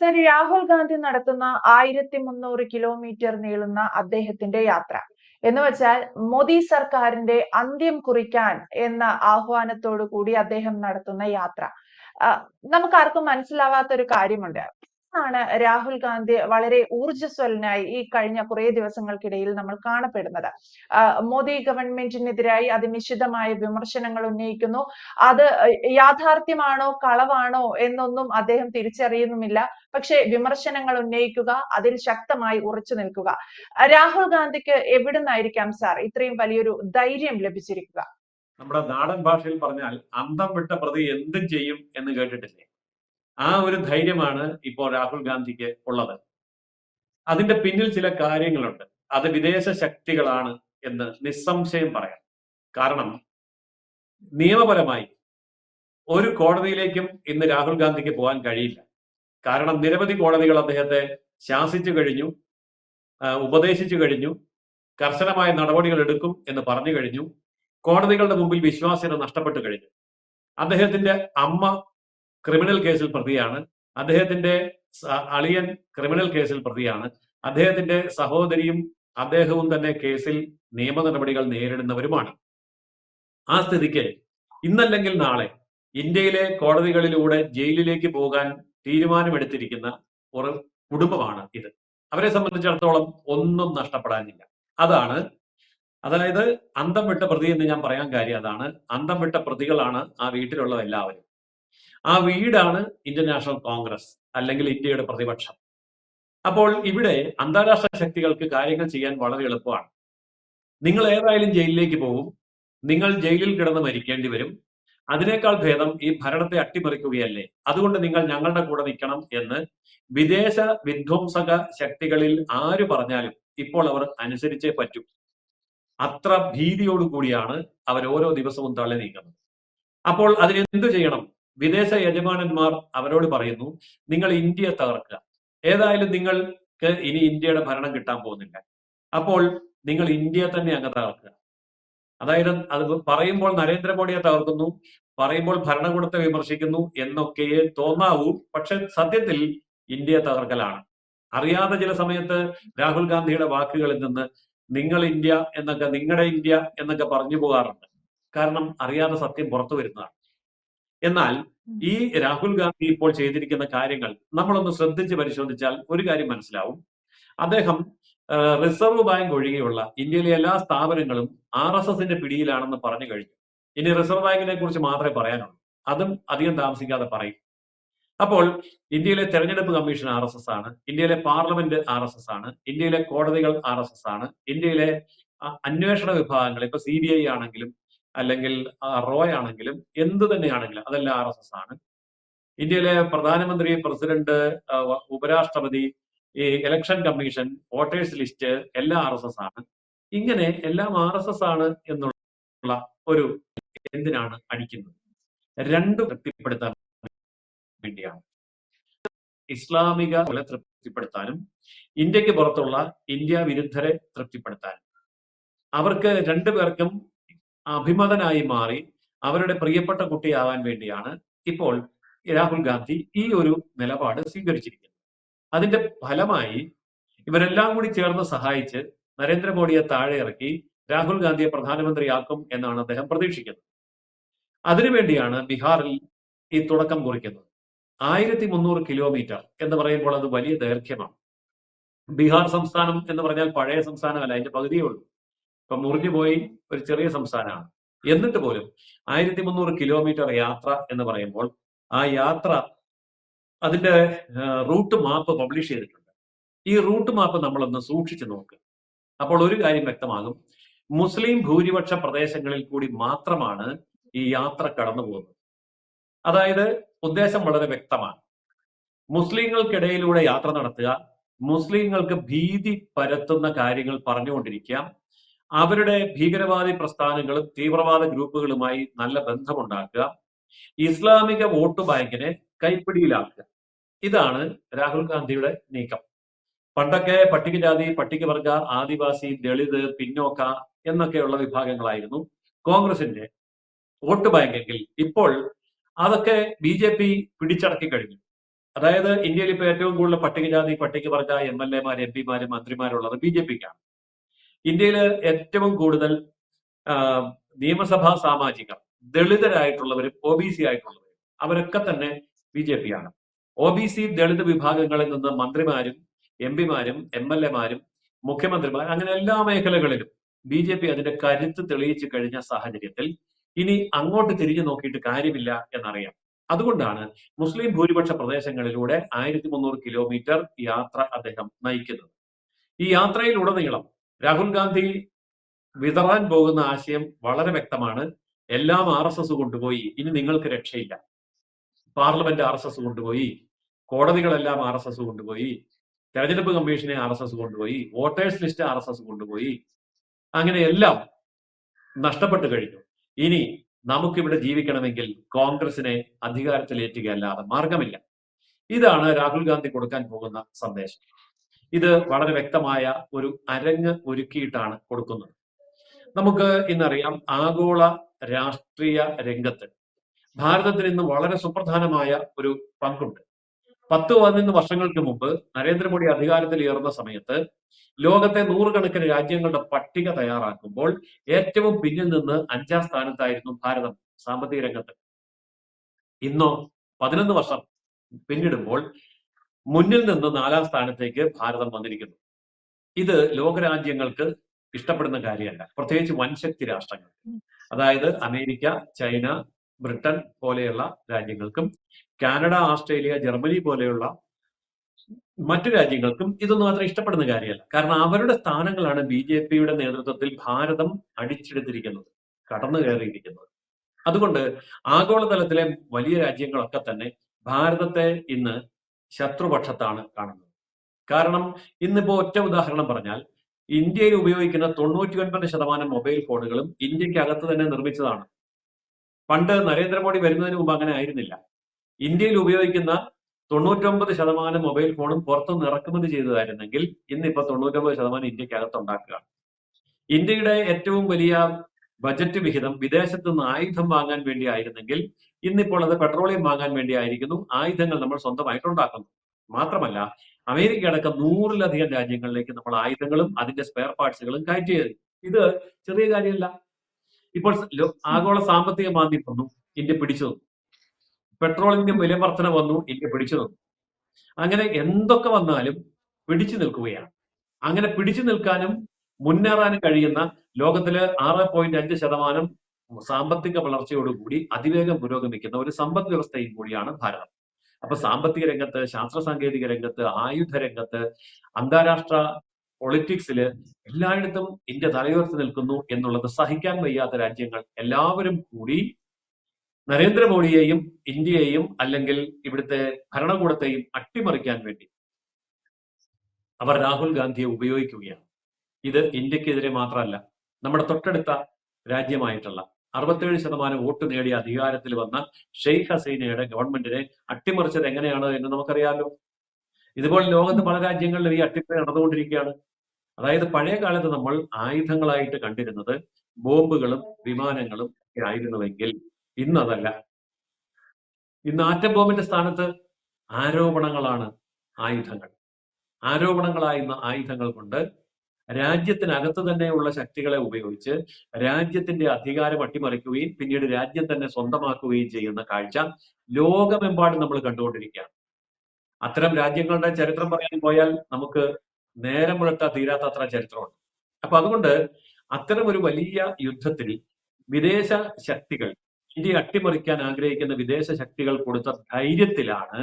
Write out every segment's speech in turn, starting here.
Sir Rahul Gandhi നടത്തുന്ന ആയിരത്തി മുന്നൂറ് കിലോമീറ്റർ നീളുന്ന അദ്ദേഹത്തിന്റെ യാത്ര. എന്ന് വെച്ചാൽ മോദി സർക്കാരിന്റെ അന്ത്യം കുറിക്കാൻ എന്ന ആഹ്വാനത്തോടു കൂടി അദ്ദേഹം നടത്തുന്ന യാത്ര. നമുക്ക് ആർക്കും മനസ്സിലാവാത്ത ഒരു കാര്യമുണ്ട്. ആണ് രാഹുൽ ഗാന്ധി വളരെ ഊർജസ്വലനായി ഈ കഴിഞ്ഞ കുറേ ദിവസങ്ങൾക്കിടയിൽ നമ്മൾ കാണപ്പെടുന്നത്. മോദി ഗവൺമെന്റിനെതിരായി അതിനിശിതമായ വിമർശനങ്ങൾ ഉന്നയിക്കുന്നു. അത് യാഥാർത്ഥ്യമാണോ കളവാണോ എന്നൊന്നും അദ്ദേഹം തിരിച്ചറിയുന്നുമില്ല. പക്ഷേ വിമർശനങ്ങൾ ഉന്നയിക്കുക അതിൽ ശക്തമായി ഉറച്ചു നിൽക്കുക. രാഹുൽ ഗാന്ധിക്ക് എവിടുന്നായിരിക്കാം സാർ ഇത്രയും വലിയൊരു ധൈര്യം ലഭിച്ചിരിക്കുക? നമ്മുടെ നാടൻ ഭാഷയിൽ പറഞ്ഞാൽ അന്തം വിട്ട പ്രതി എന്തും ചെയ്യും എന്ന് കേട്ടിട്ടില്ലേ? ആ ഒരു ധൈര്യമാണ് ഇപ്പോൾ രാഹുൽ ഗാന്ധിക്ക് ഉള്ളത്. അതിന്റെ പിന്നിൽ ചില കാര്യങ്ങളുണ്ട്. അത് വിദേശ ശക്തികളാണ് എന്ന് നിസ്സംശയം പറയാം. കാരണം നിയമപരമായി ഒരു കോടതിയിലേക്കും ഇന്ന് രാഹുൽ ഗാന്ധിക്ക് പോകാൻ കഴിയില്ല. കാരണം നിരവധി കോടതികൾ അദ്ദേഹത്തെ ശാസിച്ചു കഴിഞ്ഞു ഉപദേശിച്ചു കഴിഞ്ഞു കർശനമായ നടപടികൾ എടുക്കും എന്ന് പറഞ്ഞു കഴിഞ്ഞു കോടതികളുടെ മുമ്പിൽ വിശ്വാസ്യത നഷ്ടപ്പെട്ടു കഴിഞ്ഞു. അദ്ദേഹത്തിന്റെ അമ്മ ക്രിമിനൽ കേസിൽ പ്രതിയാണ്. അദ്ദേഹത്തിന്റെ അളിയൻ ക്രിമിനൽ കേസിൽ പ്രതിയാണ്. അദ്ദേഹത്തിന്റെ സഹോദരിയും അദ്ദേഹവും തന്നെ കേസിൽ നിയമ നടപടികൾ നേരിടുന്നവരുമാണ്. ആ സ്ഥിതിക്ക് ഇന്നല്ലെങ്കിൽ നാളെ ഇന്ത്യയിലെ കോടതികളിലൂടെ ജയിലിലേക്ക് പോകാൻ തീരുമാനമെടുത്തിരിക്കുന്ന ഒരു കുടുംബമാണ് ഇത്. അവരെ സംബന്ധിച്ചിടത്തോളം ഒന്നും നഷ്ടപ്പെടാനില്ല. അതാണ് അതായത് അന്തം വിട്ട പ്രതി എന്ന് ഞാൻ പറയാൻ കാര്യം അതാണ്. അന്തം വിട്ട പ്രതികളാണ് ആ വീട്ടിലുള്ള എല്ലാവരും ആ വീടാണ് ഇന്ത്യൻ നാഷണൽ കോൺഗ്രസ് അല്ലെങ്കിൽ ഇന്ത്യയുടെ പ്രതിപക്ഷം. അപ്പോൾ ഇവിടെ അന്താരാഷ്ട്ര ശക്തികൾക്ക് കാര്യങ്ങൾ ചെയ്യാൻ വളരെ എളുപ്പമാണ്. നിങ്ങൾ ഏതായാലും ജയിലിലേക്ക് പോകും നിങ്ങൾ ജയിലിൽ കിടന്ന് മരിക്കേണ്ടി വരും. അതിനേക്കാൾ ഭേദം ഈ ഭരണത്തെ അട്ടിമറിക്കുകയല്ലേ? അതുകൊണ്ട് നിങ്ങൾ ഞങ്ങളുടെ കൂടെ നിൽക്കണം എന്ന് വിദേശ വിധ്വംസക ശക്തികളിൽ ആര് പറഞ്ഞാലും ഇപ്പോൾ അവർ അനുസരിച്ചേ പറ്റൂ. അത്ര ഭീതിയോടുകൂടിയാണ് അവർ ഓരോ ദിവസവും തള്ളി നീക്കുന്നത് അപ്പോൾ അതിനെന്തു ചെയ്യണം? വിദേശ യജമാനന്മാർ അവരോട് പറയുന്നു നിങ്ങൾ ഇന്ത്യ തകർക്കുക. ഏതായാലും നിങ്ങൾക്ക് ഇനി ഇന്ത്യയുടെ ഭരണം കിട്ടാൻ പോകുന്നില്ല. അപ്പോൾ നിങ്ങൾ ഇന്ത്യയെ തന്നെ അങ്ങ് തകർക്കുക. അതായത് അത് പറയുമ്പോൾ നരേന്ദ്രമോദിയെ തകർക്കുന്നു പറയുമ്പോൾ ഭരണകൂടത്തെ വിമർശിക്കുന്നു എന്നൊക്കെയേ തോന്നാവൂ. പക്ഷെ സത്യത്തിൽ ഇന്ത്യ തകർക്കലാണ്. അറിയാതെ ചില സമയത്ത് രാഹുൽ ഗാന്ധിയുടെ വാക്കുകളിൽ നിന്ന് നിങ്ങൾ ഇന്ത്യ എന്നൊക്കെ നിങ്ങളുടെ ഇന്ത്യ എന്നൊക്കെ പറഞ്ഞു പോകാറുണ്ട്. കാരണം അറിയാതെ സത്യം പുറത്തു വരുന്നതാണ്. എന്നാൽ ഈ രാഹുൽ ഗാന്ധി ഇപ്പോൾ ചെയ്തിരിക്കുന്ന കാര്യങ്ങൾ നമ്മളൊന്ന് ശ്രദ്ധിച്ച് പരിശോധിച്ചാൽ ഒരു കാര്യം മനസ്സിലാവും. അദ്ദേഹം റിസർവ് ബാങ്ക് ഒഴികെയുള്ള ഇന്ത്യയിലെ എല്ലാ സ്ഥാപനങ്ങളും ആർ എസ് എസിന്റെ പിടിയിലാണെന്ന് പറഞ്ഞു കഴിഞ്ഞു. ഇനി റിസർവ് ബാങ്കിനെ കുറിച്ച് മാത്രമേ പറയാനുള്ളൂ. അതും അധികം താമസിക്കാതെ പറയും. അപ്പോൾ ഇന്ത്യയിലെ തെരഞ്ഞെടുപ്പ് കമ്മീഷൻ ആർ എസ് എസ് ആണ് ഇന്ത്യയിലെ പാർലമെന്റ് ആർ എസ് എസ് ആണ് ഇന്ത്യയിലെ കോടതികൾ ആർ എസ് എസ് ആണ് ഇന്ത്യയിലെ അന്വേഷണ വിഭാഗങ്ങൾ ഇപ്പൊ സി ബി ഐ ആണെങ്കിലും അല്ലെങ്കിൽ റോയ് ആണെങ്കിലും എന്ത് തന്നെയാണെങ്കിലും അതെല്ലാം ആർ എസ് എസ് ആണ്. ഇന്ത്യയിലെ പ്രധാനമന്ത്രി പ്രസിഡന്റ് ഉപരാഷ്ട്രപതി ഈ ഇലക്ഷൻ കമ്മീഷൻ വോട്ടേഴ്സ് ലിസ്റ്റ് എല്ലാം ആർ എസ് എസ് ആണ്. ഇങ്ങനെ എല്ലാം ആർ എസ് എസ് ആണ് എന്നുള്ള ഒരു എന്തിനാണ് അടിക്കുന്നത്? രണ്ടു തൃപ്തിപ്പെടുത്താൻ വേണ്ടിയാണ്. ഇസ്ലാമിക തൃപ്തിപ്പെടുത്താനും ഇന്ത്യയ്ക്ക് പുറത്തുള്ള ഇന്ത്യ വിരുദ്ധരെ തൃപ്തിപ്പെടുത്താനും. അവർക്ക് രണ്ടുപേർക്കും അഭിമതനായി മാറി അവരുടെ പ്രിയപ്പെട്ട കുട്ടിയാവാൻ വേണ്ടിയാണ് ഇപ്പോൾ രാഹുൽ ഗാന്ധി ഈ ഒരു നിലപാട് സ്വീകരിച്ചിരിക്കുന്നത്. അതിന്റെ ഫലമായി ഇവരെല്ലാം കൂടി ചേർന്ന് സഹായിച്ച് നരേന്ദ്രമോദിയെ താഴെ ഇറക്കി രാഹുൽ ഗാന്ധിയെ പ്രധാനമന്ത്രിയാക്കും എന്നാണ് അദ്ദേഹം പ്രതീക്ഷിക്കുന്നത്. അതിനുവേണ്ടിയാണ് ബീഹാറിൽ ഈ തുടക്കം കുറിക്കുന്നത്. ആയിരത്തി മുന്നൂറ് കിലോമീറ്റർ എന്ന് പറയുമ്പോൾ അത് വലിയ ദൈർഘ്യമാണ്. ബീഹാർ സംസ്ഥാനം എന്ന് പറഞ്ഞാൽ പഴയ സംസ്ഥാനമല്ല അതിന്റെ പകുതിയേ ഉള്ളൂ. ഇപ്പൊ മുറിഞ്ഞു പോയി ഒരു ചെറിയ സംസ്ഥാനമാണ്. എന്നിട്ട് പോലും ആയിരത്തി മുന്നൂറ് കിലോമീറ്റർ യാത്ര എന്ന് പറയുമ്പോൾ ആ യാത്ര അതിന്റെ റൂട്ട് മാപ്പ് പബ്ലിഷ് ചെയ്തിട്ടുണ്ട്. ഈ റൂട്ട് മാപ്പ് നമ്മളൊന്ന് സൂക്ഷിച്ചു നോക്കുക അപ്പോൾ ഒരു കാര്യം വ്യക്തമാകും. മുസ്ലിം ഭൂരിപക്ഷ പ്രദേശങ്ങളിൽ കൂടി മാത്രമാണ് ഈ യാത്ര കടന്നു പോകുന്നത്. അതായത് ഉദ്ദേശം വളരെ വ്യക്തമാണ്. മുസ്ലിങ്ങൾക്കിടയിലൂടെ യാത്ര നടത്തുക മുസ്ലിങ്ങൾക്ക് ഭീതി പരത്തുന്ന കാര്യങ്ങൾ പറഞ്ഞുകൊണ്ടിരിക്കുക അവരുടെ ഭീകരവാദി പ്രസ്ഥാനങ്ങളും തീവ്രവാദ ഗ്രൂപ്പുകളുമായി നല്ല ബന്ധമുണ്ടാക്കുക ഇസ്ലാമിക വോട്ട് ബാങ്കിനെ കൈപ്പിടിയിലാക്കുക. ഇതാണ് രാഹുൽ ഗാന്ധിയുടെ നീക്കം. പണ്ടൊക്കെ പട്ടികജാതി പട്ടികവർഗ ആദിവാസി ദളിത് പിന്നോക്ക എന്നൊക്കെയുള്ള വിഭാഗങ്ങളായിരുന്നു കോൺഗ്രസിന്റെ വോട്ട് ബാങ്കെങ്കിൽ. ഇപ്പോൾ അതൊക്കെ ബി ജെ പി പിടിച്ചടക്കി കഴിഞ്ഞു. അതായത് ഇന്ത്യയിൽ ഇപ്പൊ ഏറ്റവും കൂടുതൽ പട്ടികജാതി പട്ടികവർഗ എം എൽ എമാർ എം പിമാരും മന്ത്രിമാരുള്ളത് ബി ജെ പിക്കാണ്. ഇന്ത്യയിൽ ഏറ്റവും കൂടുതൽ നിയമസഭാ സാമാജിക ദളിതരായിട്ടുള്ളവരും ഒ ബി സി ആയിട്ടുള്ളവരും അവരൊക്കെ തന്നെ ബി ജെ പി ആണ്. ഒ ബി സി ദളിത് വിഭാഗങ്ങളിൽ നിന്ന് മന്ത്രിമാരും എം പിമാരും എം എൽ എമാരും മുഖ്യമന്ത്രിമാർ അങ്ങനെ എല്ലാ മേഖലകളിലും ബി ജെ പി അതിന്റെ കരുത്ത് തെളിയിച്ചു കഴിഞ്ഞ സാഹചര്യത്തിൽ ഇനി അങ്ങോട്ട് തിരിഞ്ഞു നോക്കിയിട്ട് കാര്യമില്ല എന്നറിയാം. അതുകൊണ്ടാണ് മുസ്ലിം ഭൂരിപക്ഷ പ്രദേശങ്ങളിലൂടെ ആയിരത്തി മുന്നൂറ് കിലോമീറ്റർ യാത്ര അദ്ദേഹം നയിക്കുന്നത്. ഈ യാത്രയിലുടനീളം രാഹുൽ ഗാന്ധി വിതറാൻ പോകുന്ന ആശയം വളരെ വ്യക്തമാണ്. എല്ലാം ആർ എസ് എസ് കൊണ്ടുപോയി. ഇനി നിങ്ങൾക്ക് രക്ഷയില്ല. പാർലമെന്റ് ആർ എസ് എസ് കൊണ്ടുപോയി. കോടതികളെല്ലാം ആർ എസ് എസ് കൊണ്ടുപോയി. തെരഞ്ഞെടുപ്പ് കമ്മീഷനെ ആർ എസ് എസ് കൊണ്ടുപോയി. Voters list R S S കൊണ്ടുപോയി. അങ്ങനെ എല്ലാം നഷ്ടപ്പെട്ടു കഴിഞ്ഞു. ഇനി നമുക്കിവിടെ ജീവിക്കണമെങ്കിൽ കോൺഗ്രസിനെ അധികാരത്തിലേറ്റുകയല്ലാതെ മാർഗമില്ല. ഇതാണ് രാഹുൽ ഗാന്ധി കൊടുക്കാൻ പോകുന്ന സന്ദേശം. ഇത് വളരെ വ്യക്തമായ ഒരു അരങ്ങ് ഒരുക്കിയിട്ടാണ് കൊടുക്കുന്നത്. നമുക്ക് ഇന്നറിയാം ആഗോള രാഷ്ട്രീയ രംഗത്ത് ഭാരതത്തിന് ഇന്ന് വളരെ സുപ്രധാനമായ ഒരു പങ്കുണ്ട്. പത്ത് പതിനൊന്ന് വർഷങ്ങൾക്ക് മുമ്പ് നരേന്ദ്രമോദി അധികാരത്തിൽ ഏറുന്ന സമയത്ത് ലോകത്തെ നൂറുകണക്കിന് രാജ്യങ്ങളുടെ പട്ടിക തയ്യാറാക്കുമ്പോൾ ഏറ്റവും പിന്നിൽ നിന്ന് അഞ്ചാം സ്ഥാനത്തായിരുന്നു ഭാരതം സാമ്പത്തിക രംഗത്ത്. ഇന്നോ പതിനൊന്ന് വർഷം പിന്നിടുമ്പോൾ മുന്നിൽ നിന്ന് നാലാം സ്ഥാനത്തേക്ക് ഭാരതം വന്നിരിക്കുന്നു. ഇത് ലോകരാജ്യങ്ങൾക്ക് ഇഷ്ടപ്പെടുന്ന കാര്യമല്ല. പ്രത്യേകിച്ച് വൻശക്തി രാഷ്ട്രങ്ങൾ. അതായത് അമേരിക്ക ചൈന ബ്രിട്ടൻ പോലെയുള്ള രാജ്യങ്ങൾക്കും കാനഡ ഓസ്ട്രേലിയ ജർമ്മനി പോലെയുള്ള മറ്റു രാജ്യങ്ങൾക്കും ഇതൊന്നും അത്ര ഇഷ്ടപ്പെടുന്ന കാര്യമല്ല. കാരണം അവരുടെ സ്ഥാനങ്ങളാണ് ബി ജെ പിയുടെ നേതൃത്വത്തിൽ ഭാരതം അടിച്ചെടുത്തിരിക്കുന്നത് കടന്നു കയറിയിരിക്കുന്നത്. അതുകൊണ്ട് ആഗോളതലത്തിലെ വലിയ രാജ്യങ്ങളൊക്കെ തന്നെ ഭാരതത്തെ ഇന്ന് ശത്രുപക്ഷത്താണ് കാണുന്നത്. കാരണം ഇന്നിപ്പോ ഒറ്റ ഉദാഹരണം പറഞ്ഞാൽ ഇന്ത്യയിൽ ഉപയോഗിക്കുന്ന തൊണ്ണൂറ്റി ഒൻപത് ശതമാനം മൊബൈൽ ഫോണുകളും ഇന്ത്യക്കകത്ത് തന്നെ നിർമ്മിച്ചതാണ്. പണ്ട് നരേന്ദ്രമോദി വരുന്നതിന് മുമ്പ് അങ്ങനെ ആയിരുന്നില്ല. ഇന്ത്യയിൽ ഉപയോഗിക്കുന്ന തൊണ്ണൂറ്റൊമ്പത് ശതമാനം മൊബൈൽ ഫോണും പുറത്തുനിന്ന് ഇറക്കുമതി ചെയ്തതായിരുന്നെങ്കിൽ ഇന്നിപ്പോ തൊണ്ണൂറ്റൊമ്പത് ശതമാനം ഇന്ത്യക്കകത്ത് ഉണ്ടാക്കുകയാണ്. ഇന്ത്യയുടെ ഏറ്റവും വലിയ ബജറ്റ് വിഹിതം വിദേശത്ത് നിന്ന് ആയുധം വാങ്ങാൻ വേണ്ടി ആയിരുന്നെങ്കിൽ ഇന്നിപ്പോൾ അത് പെട്രോളിയം വാങ്ങാൻ വേണ്ടി ആയിരിക്കുന്നു ആയുധങ്ങൾ നമ്മൾ സ്വന്തമായിട്ട് ഉണ്ടാക്കുന്നു മാത്രമല്ല അമേരിക്ക അടക്കം നൂറിലധികം രാജ്യങ്ങളിലേക്ക് നമ്മൾ ആയുധങ്ങളും അതിന്റെ സ്പെയർ പാർട്സുകളും കയറ്റി ഇത് ചെറിയ കാര്യമല്ല. ഇപ്പോൾ ആഗോള സാമ്പത്തിക മാന്ദ്യം വന്നു ഇന്ത്യ പിടിച്ചു തന്നു പെട്രോളിന്റെ വില വർധന വന്നു ഇന്ത്യ പിടിച്ചു തന്നു അങ്ങനെ എന്തൊക്കെ വന്നാലും പിടിച്ചു നിൽക്കുകയാണ്. അങ്ങനെ പിടിച്ചു നിൽക്കാനും മുന്നേറാനും കഴിയുന്ന ലോകത്തിലെ ആറ് പോയിന്റ് അഞ്ച് ശതമാനം സാമ്പത്തിക വളർച്ചയോടുകൂടി അതിവേഗം പുരോഗമിക്കുന്ന ഒരു സമ്പദ് വ്യവസ്ഥയും കൂടിയാണ് ഭാരതം. അപ്പൊ സാമ്പത്തിക രംഗത്ത് ശാസ്ത്ര സാങ്കേതിക രംഗത്ത് ആയുധ രംഗത്ത് അന്താരാഷ്ട്ര പൊളിറ്റിക്സിൽ എല്ലായിടത്തും ഇന്ത്യ തലയുയർത്തി നിൽക്കുന്നു എന്നുള്ളത് സഹിക്കാൻ വയ്യാത്ത രാജ്യങ്ങൾ എല്ലാവരും കൂടി നരേന്ദ്രമോദിയെയും ഇന്ത്യയെയും അല്ലെങ്കിൽ ഇവിടുത്തെ ഭരണകൂടത്തെയും അട്ടിമറിക്കാൻ വേണ്ടി അവർ രാഹുൽ ഗാന്ധിയെ ഉപയോഗിക്കുകയാണ്. ഇത് ഇന്ത്യക്കെതിരെ മാത്രമല്ല നമ്മുടെ തൊട്ടടുത്ത രാജ്യമായിട്ടുള്ള അറുപത്തേഴ് ശതമാനം വോട്ട് നേടിയ അധികാരത്തിൽ വന്ന ഷെയ്ഖ് ഹസീനയുടെ ഗവൺമെന്റിനെ അട്ടിമറിച്ചത് എങ്ങനെയാണ് എന്ന് നമുക്കറിയാമല്ലോ ഇതുപോലെ ലോകത്ത് പല രാജ്യങ്ങളിലും ഈ അട്ടിമറി നടന്നുകൊണ്ടിരിക്കുകയാണ്. അതായത് പഴയ കാലത്ത് നമ്മൾ ആയുധങ്ങളായിട്ട് കണ്ടിരുന്നത് ബോംബുകളും വിമാനങ്ങളും ഒക്കെ ആയിരുന്നുവെങ്കിൽ ഇന്ന് അതല്ല ഇന്ന് ആറ്റം ബോംബിന്റെ സ്ഥാനത്ത് ആരോപണങ്ങളാണ് ആയുധങ്ങൾ. ആരോപണങ്ങളായിരുന്ന ആയുധങ്ങൾ കൊണ്ട് രാജ്യത്തിനകത്ത് തന്നെയുള്ള ശക്തികളെ ഉപയോഗിച്ച് രാജ്യത്തിന്റെ അധികാരം അട്ടിമറിക്കുകയും പിന്നീട് രാജ്യം തന്നെ സ്വന്തമാക്കുകയും ചെയ്യുന്ന കാഴ്ച ലോകമെമ്പാടും നമ്മൾ കണ്ടുകൊണ്ടിരിക്കുകയാണ്. അത്തരം രാജ്യങ്ങളുടെ ചരിത്രം പറയാൻ പോയാൽ നമുക്ക് നേരം മുഴുത്ത തീരാത്തത്ര ചരിത്രമുണ്ട്. അപ്പൊ അതുകൊണ്ട് അത്തരം ഒരു വലിയ യുദ്ധത്തിൽ വിദേശ ശക്തികൾ ഇന്ത്യയെ അട്ടിമറിക്കാൻ ആഗ്രഹിക്കുന്ന വിദേശ ശക്തികൾ കൊടുത്ത ധൈര്യത്തിലാണ്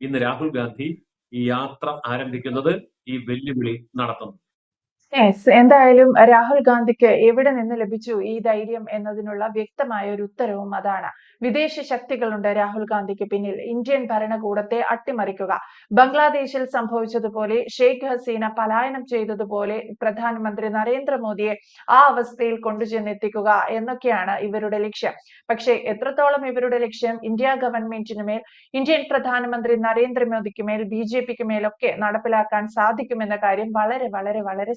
ഇന്ന് രാഹുൽ ഗാന്ധി ഈ യാത്ര ആരംഭിക്കുന്നത് ഈ വെല്ലുവിളി നടത്തുന്നത്. യെസ് എന്തായാലും രാഹുൽ ഗാന്ധിക്ക് എവിടെ നിന്ന് ലഭിച്ചു ഈ ധൈര്യം എന്നതിനുള്ള വ്യക്തമായ ഒരു ഉത്തരവും അതാണ്. വിദേശ ശക്തികളുണ്ട് രാഹുൽ ഗാന്ധിക്ക് പിന്നിൽ. ഇന്ത്യൻ ഭരണകൂടത്തെ അട്ടിമറിക്കുക. ബംഗ്ലാദേശിൽ സംഭവിച്ചതുപോലെ ഷെയ്ഖ് ഹസീന പലായനം ചെയ്തതുപോലെ പ്രധാനമന്ത്രി നരേന്ദ്രമോദിയെ ആ അവസ്ഥയിൽ കൊണ്ടുചെന്നെത്തിക്കുക എന്നൊക്കെയാണ് ഇവരുടെ ലക്ഷ്യം. പക്ഷേ എത്രത്തോളം ഇവരുടെ ലക്ഷ്യം? ഇന്ത്യ ഗവൺമെന്റിന് മേൽ ഇന്ത്യൻ പ്രധാനമന്ത്രി നരേന്ദ്രമോദിക്ക് മേൽ ബി ജെ പിക്ക് മേലൊക്കെ നടപ്പിലാക്കാൻ സാധിക്കുമെന്ന കാര്യം വളരെ വളരെ വളരെ